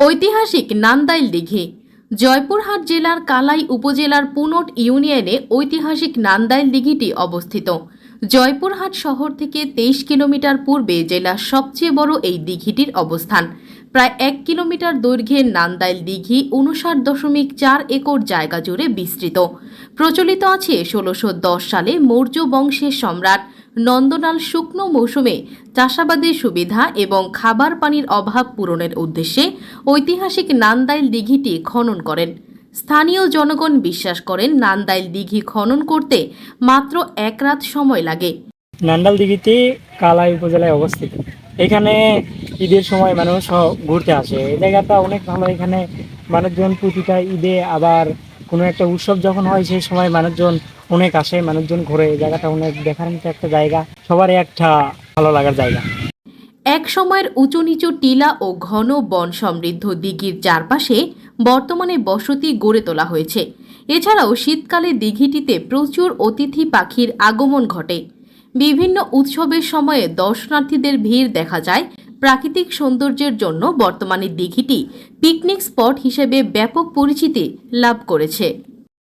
ঐতিহাসিক নান্দাইল দিঘি। জয়পুরহাট জেলার কালাই উপজেলার পুনট ইউনিয়নে ঐতিহাসিক নান্দাইল দিঘিটি অবস্থিত। জয়পুরহাট শহর থেকে তেইশ কিলোমিটার পূর্বে জেলার সবচেয়ে বড় এই দিঘিটির অবস্থান। প্রায় এক কিলোমিটার দৈর্ঘ্যের নান্দাইল দিঘি উনষাট দশমিক চার একর জায়গা জুড়ে বিস্তৃত। প্রচলিত আছে ষোলোশো সালে মৌর্য বংশের সম্রাট নন্দলাল শুকনো মৌসুমে চাষাবাদের সুবিধা এবং খাবার পানির অভাব পূরণের উদ্দেশ্যে ঐতিহাসিক নান্দাইল দিঘিটি খনন করেন। স্থানীয় জনগণ বিশ্বাস করেন নান্দাইল দিঘি খনন করতে মাত্র এক রাত সময় লাগে। নান্দাল দিঘিতে কালাই উপজেলায় অবস্থিত। এখানে ঈদের সময় মানুষ ঘুরতে আসে। এই জায়গাটা অনেক ভালো। এখানে মানুষজন প্রতিটা ঈদে আবার কোনো একটা উৎসব যখন হয় সেই সময় মানুষজন অনেক আসে, মানুষজন ঘুরে। এই জায়গাটা অনেক দেখার মতো একটা জায়গা। সবারই একটা ভালো লাগার জায়গা। এক সময়ের উঁচু নিচু টিলা ও ঘন বন সমৃদ্ধ দিঘির চারপাশে বর্তমানে বসতি গড়ে তোলা হয়েছে। এছাড়াও শীতকালে দিঘিটিতে প্রচুর অতিথি পাখির আগমন ঘটে। বিভিন্ন উৎসবের সময়ে দর্শনার্থীদের ভিড় দেখা যায়। প্রাকৃতিক সৌন্দর্যের জন্য বর্তমানে দিঘিটি পিকনিক স্পট হিসেবে ব্যাপক পরিচিতি লাভ করেছে।